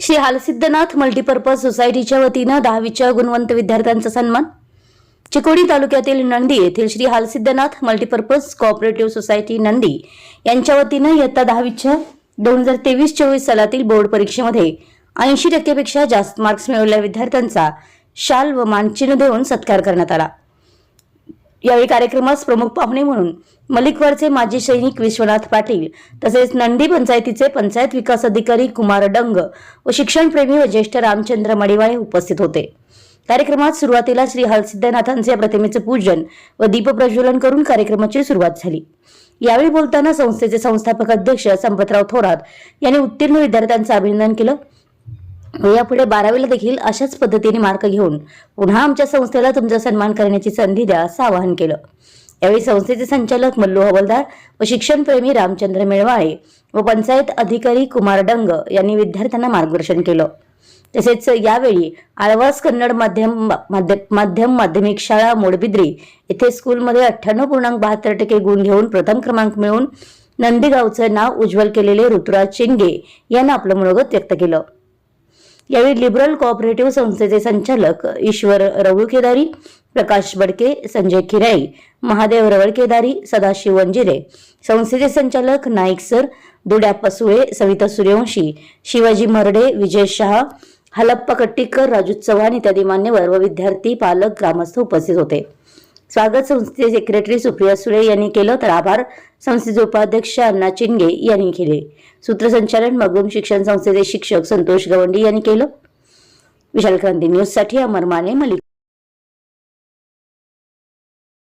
Shri Halsiddhanath multipurpose सोसायटीच्या वतीनं दहावीच्या गुणवंत विद्यार्थ्यांचा सन्मान. चिकोडी तालुक्यातील नंदी येथील Shri Halsiddhanath multipurpose cooperative society Nandi यांच्या वतीनं इयत्ता दहावीच्या दोन हजार तेवीस चोवीस सालातील बोर्ड परीक्षेमध्ये ऐंशी टक्केपेक्षा जास्त मार्क्स मिळवलेल्या विद्यार्थ्यांचा शाल व मानचिन्ह देऊन सत्कार करण्यात आला. यावेळी कार्यक्रमास प्रमुख पाहुणे म्हणून मलिकवरचे माजी सैनिक विश्वनाथ पाटील तसेच नंदी पंचायतीचे पंचायत विकास अधिकारी कुमार डंग व शिक्षणप्रेमी व ज्येष्ठ रामचंद्र मडिवाळे उपस्थित होते. कार्यक्रमात सुरुवातीला श्री हलसिद्धनाथांचे प्रतिमेचे पूजन व दीपप्रज्वलन करून कार्यक्रमाची सुरुवात झाली. यावेळी बोलताना संस्थेचे संस्थापक अध्यक्ष संपतराव थोरात यांनी उत्तीर्ण विद्यार्थ्यांचं अभिनंदन केलं. यापुढे बारावीला देखील अशाच पद्धतीने मार्क घेऊन पुन्हा आमच्या संस्थेला तुमचा सन्मान करण्याची संधी द्या असं आवाहन केलं. यावेळी संस्थेचे संचालक मल्लू हवलदार व शिक्षणप्रेमी रामचंद्र मेळवाळे व पंचायत अधिकारी कुमार डंग यांनी विद्यार्थ्यांना मार्गदर्शन केलं. तसेच यावेळी आळवास कन्नड माध्यम माध्यम माध्यमिक शाळा मोडबिद्री येथे स्कूलमध्ये अठ्ठ्याण्णव पूर्णांक बहात्तर टक्के गुण घेऊन प्रथम क्रमांक मिळवून नंदीगावचं नाव उज्ज्वल केलेले ऋतुराज चिंगे यांना आपलं मनोगत व्यक्त केलं. यावेळी लिबरल कोऑपरेटिव्ह संस्थेचे संचालक ईश्वर रवळू केदारी प्रकाश बडके संजय खिराई महादेव रवळ केदारी सदाशिव वंजिरे संस्थेचे संचालक नाईक सर दुड्या पसुळे सविता सूर्यवंशी शिवाजी मर्डे विजय शहा हलप्पा कट्टीकर राजू चव्हाण इत्यादी मान्यवर व विद्यार्थी पालक ग्रामस्थ उपस्थित होते. स्वागत संस्थेचे सेक्रेटरी सुप्रिया सुळे यांनी केलं तर आभार. संस्थेचे उपाध्यक्ष अण्णा चिंगे यांनी केले. सूत्रसंचालन मगरूम शिक्षण संस्थेचे शिक्षक संतोष गवंडी यांनी केलं. विशाल क्रांती न्यूजसाठी अमर माने मलिक